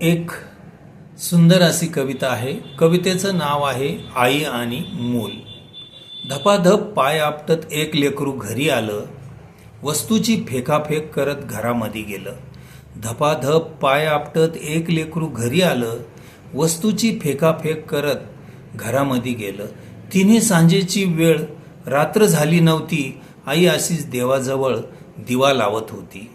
एक सुंदर अशी कविता आहे. कवितेचं नाव आहे आई आणि मूल. धपाधप पाय आपटत एक लेकरू घरी आलं. वस्तूची फेकाफेक करत घरामध्ये गेलं. धपाधप पाय आपटत एक लेकरू घरी आलं. वस्तूची फेकाफेक करत घरामध्ये गेलं. तिने सांजेची वेळ रात्र झाली नव्हती. आई अशीच देवाजवळ दिवा लावत होती.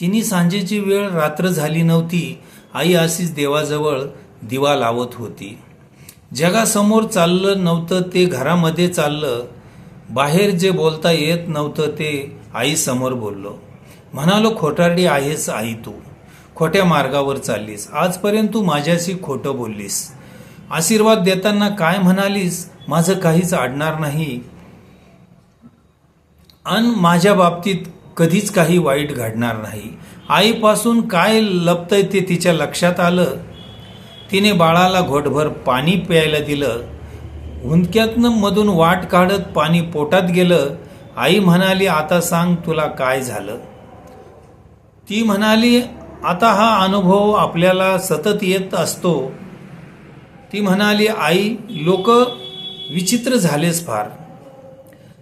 तिने सांजेची वेळ रात्र झाली नव्हती. आई अशीच देवाजवळ दिवा लावत होती. जगासमोर चाललं नव्हतं ते घरामध्ये चाललं. बाहेर जे बोलता येत नव्हतं ते आईसमोर बोललो. म्हणालो खोटारडी आहेस आई तू. खोट्या मार्गावर चाललीस. आजपर्यंत तू माझ्याशी खोटं बोललीस. आशीर्वाद देताना काय म्हणालीस? माझं काहीच आडणार नाही. अन माझ्या बाबतीत कधीच काही वाईट घडणार नाही. आईपासून काय लपतंय ते तिच्या लक्षात आलं? तिने बाळाला घोटभर पाणी प्यायला दिलं. हुंदक्यातनं मधून वाट काढत पाणी पोटात गेलं. आई म्हणाली आता सांग तुला काय झालं? ती म्हणाली आता हा अनुभव आपल्याला सतत येत असतो. ती म्हणाली आई लोक विचित्र झालेच फार.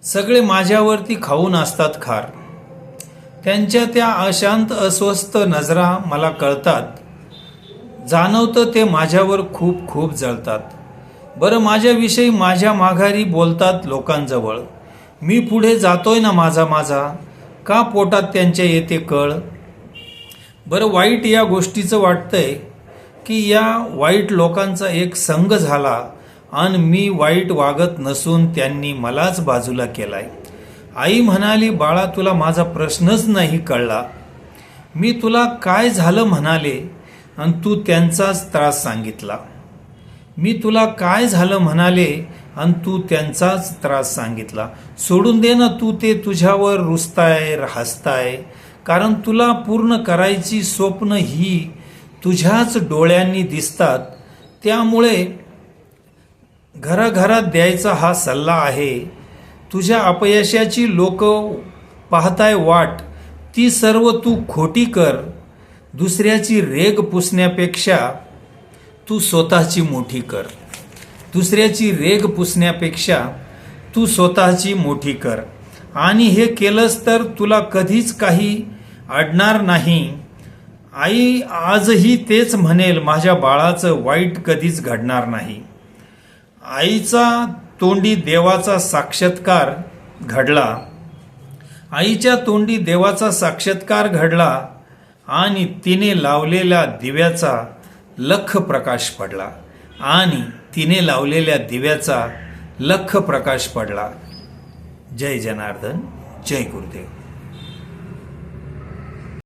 सगळे माझ्यावरती खाऊन असतात खार. त्यांच्या त्या अशांत अस्वस्थ नजरा मला कळतात. जाणवतं ते माझ्यावर खूप खूप जळतात. बरं माझ्याविषयी माझ्या माघारी बोलतात लोकांजवळ. मी पुढे जातोय ना माझा माझा? का पोटात त्यांच्या येते कळ? बरं वाईट या गोष्टीचं वाटतंय की या वाईट लोकांचा एक संघ झाला आणि मी वाईट वागत नसून त्यांनी मलाच बाजूला केलाय. आई म्हणाली बाळा तुला माझा प्रश्नच नाही कळला. मी तुला काय झालं म्हणाले आणि तू त्यांचाच त्रास सांगितला. मी तुला काय झालं म्हणाले आणि तू त्यांचाच त्रास सांगितला. सोडून दे ना तू ते तुझ्यावर रुसताय हसताय कारण तुला पूर्ण करायची स्वप्न ही तुझ्याच डोळ्यांनी दिसतात. त्यामुळे घराघरात द्यायचा हा सल्ला आहे. तुझ्या अपयशाची लोक पाहताय वाट ती सर्व तू खोटी कर. दुसऱ्याची रेग पुसण्यापेक्षा तू स्वतःची मोठी कर. दुसऱ्याची रेग पुसण्यापेक्षा तू स्वतःची मोठी कर. आणि हे केलंस तर तुला कधीच काही अडणार नाही. आई आजही तेच म्हणेल माझ्या बाळाचं वाईट कधीच घडणार नाही. आईचा तोंडी देवाचा साक्षात्कार घडला. आईच्या तोंडी देवाचा साक्षात्कार घडला आणि तिने लावलेल्या दिव्याचा लख प्रकाश पडला. आणि तिने लावलेल्या दिव्याचा लख प्रकाश पडला. जय जनार्दन जय गुरुदेव.